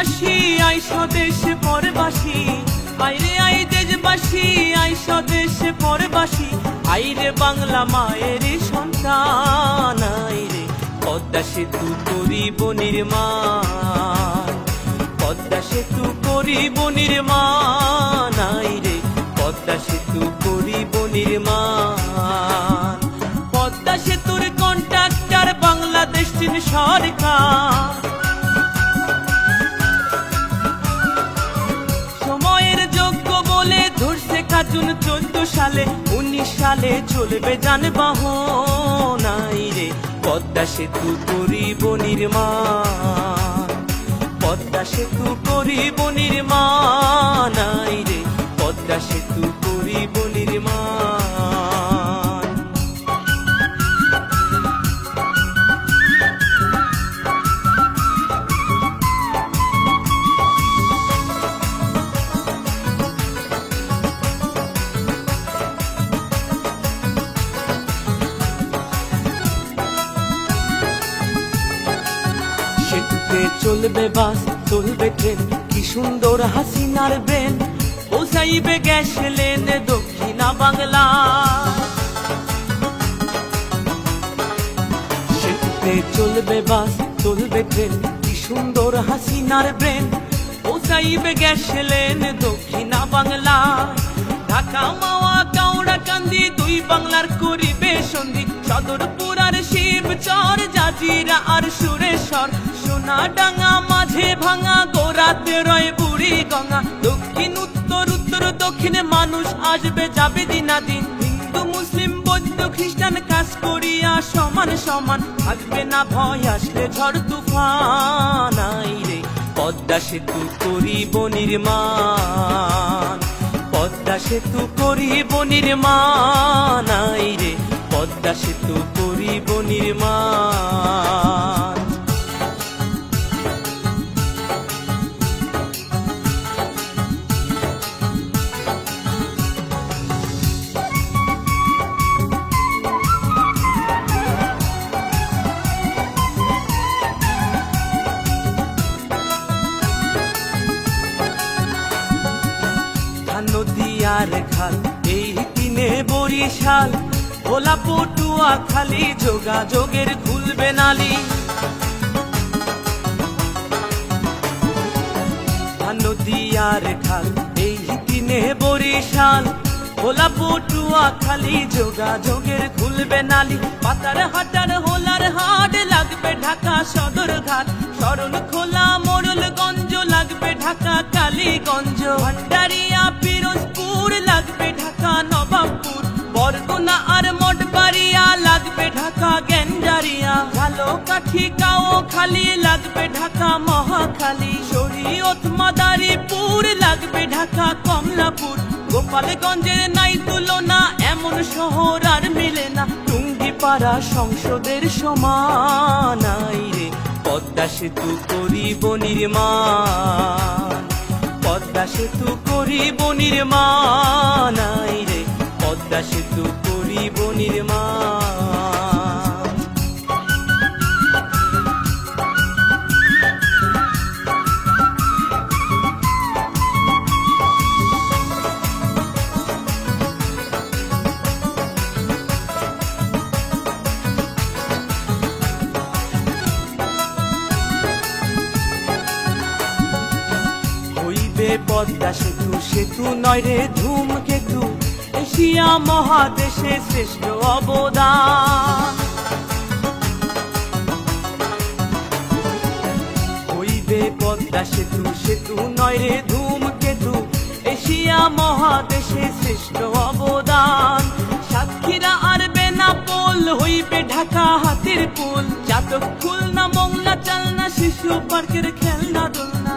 দেশবাসী, আই স্বদেশে পরবাসী। আইরে আই দেশবাসী, আই স্বদেশে পরবাসী। আইরে বাংলা মায়ের সন্তান আইরে পদ্মা সেতু করিব নির্মাণ। পদ্মা সেতু করিব নির্মাণ আইরে পদ্মা সেতু করিব নির্মাণ। পদ্মা সেতুর কন্ট্রাক্টর বাংলাদেশ চীন সরকার। কাজুন চোদ্দ সালে, উনিশ সালে চলবে রে, পদ্মা সেতু করিব নির্মাণ। পদ্মা সেতু করিব নির্মাণ। রে, পদ্মা সেতু করিব চলবে বাস, চলবে ট্রেন। কি সুন্দর হাসিনার ব্রেন। পৌঁছাইবে গ্যাস লেন দক্ষিণা বাংলা। সেতুতে চলবে বাস, চলবে ট্রেন। কি সুন্দর হাসিনার ব্রেন। পৌঁছাইবে গ্যাস লেন দক্ষিণা বাংলা। ঢাকা, মাওয়া কাউড়া কান্দি দুই বাংলার করিবে সন্ধি সদরপুর আর শিবচর, জাজিরা আর সুরেশ্বর। সোনা ডাঙ্গা মাঝে ভাঙা গোরাতে রয় বুড়ি গঙ্গা। দক্ষিণ, উত্তর উত্তর, দক্ষিণে, মানুষ আসবে, যাবে দিনাদিন। হিন্দু, মুসলিম, বৌদ্ধ, খ্রিস্টান কাজ করিয়া সমান সমান। থাকবে না ভয়, আসলে ঝড় তুফান। রে, পদ্মা সেতু করিব নির্মাণ। পদ্মা সেতু করিব নির্মাণ। রে, পদ্মা সেতু করিব নির্মাণ। বরিশাল ভোলা পটুয়া খালি যোগাযোগের খুলবে নালি নদীয়ার খাল এই দিনে বরিশাল। ভোলা পটুয়া খালি যোগাযোগের খুলবে নালি পাতার হাটার হোলার হাট লাগবে ঢাকা সদর ঘাট। সরল খোলা মোড়ল গঞ্জ লাগবে ঢাকা কালীগঞ্জ। ভান্ডারিয়া কাঠি কাও খালি লাগবে ঢাকা মহাখালী। শরীয়ত মাদারীপুর লাগবে ঢাকা কমলাপুর। গোপালগঞ্জের নাই তুলনা, এমন শহর আর মিলে না। টুঙ্গিপাড়া সংসদের সমান রে। পদ্মা সেতু করিব নির্মাণ। পদ্মা সেতু করিব নির্মাণ রে। পদ্মা সেতু করিব নির্মাণ। পদ্মা সেতু সেতু নয় রে ধূমকেতু। এশিয়া মহাদেশে শ্রেষ্ঠ অবদান। হইবে পদ্মা সেতু সেতু নয় রে ধূমকেতু। এশিয়া মহাদেশে শ্রেষ্ঠ অবদান। সাতক্ষীরা আর বেনাপোল হইবে ঢাকা হাতির পুল। চাতক খুলনা মোংলা, চালনা শিশু পার্কের খেলনা দোলনা।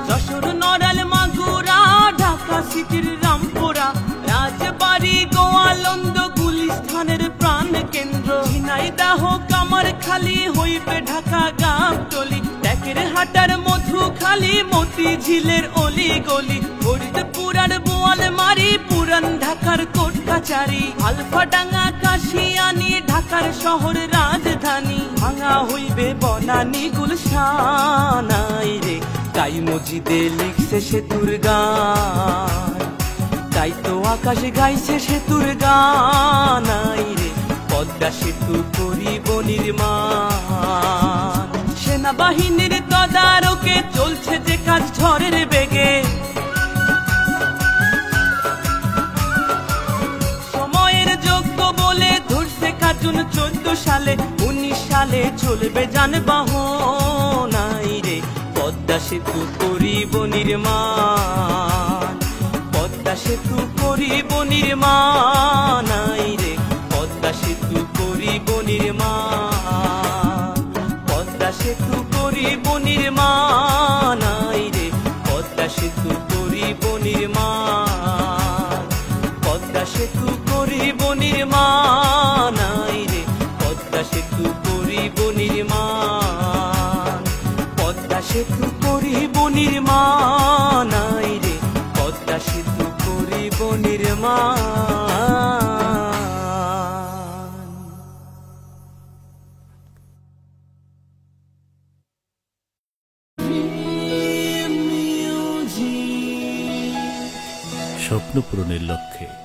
খালি হইবে ঢাকা গাবতলি ট্যাকের হাটার মধু খালি মতি ঝিলের অলি গলি। ফরিদপুর আর বোয়াল মারি পুরান ঢাকার কোট কাচারি আলফা ডাঙ্গা কাশিয়ানি, ঢাকার শহর রাজধানী। ভাঙা হইবে বনানি গুলশান আই রে। তাই মজিদে লিখছে সেতুর গান। তাই তো আকাশে গাইছে সেতুর গান, আই রে। পদ্মা সেতু করিব নির্মাণ। সেনাবাহিনীর তদারকে চলছে যে কাজ ঝড়ের বেগে। সময়ের যোগ্য বলে ধরছে চোদ্দ সালে, উনিশ সালে চলবে যানবাহন। রে, পদ্মা সেতু করিব নির্মাণ। পদ্মা সেতু করিব নির্মাণ। সেতু করিব নির্মাণ রে পদ্মা সেতু করিব নির্মাণ। স্বপ্ন পূরণের লক্ষ্যে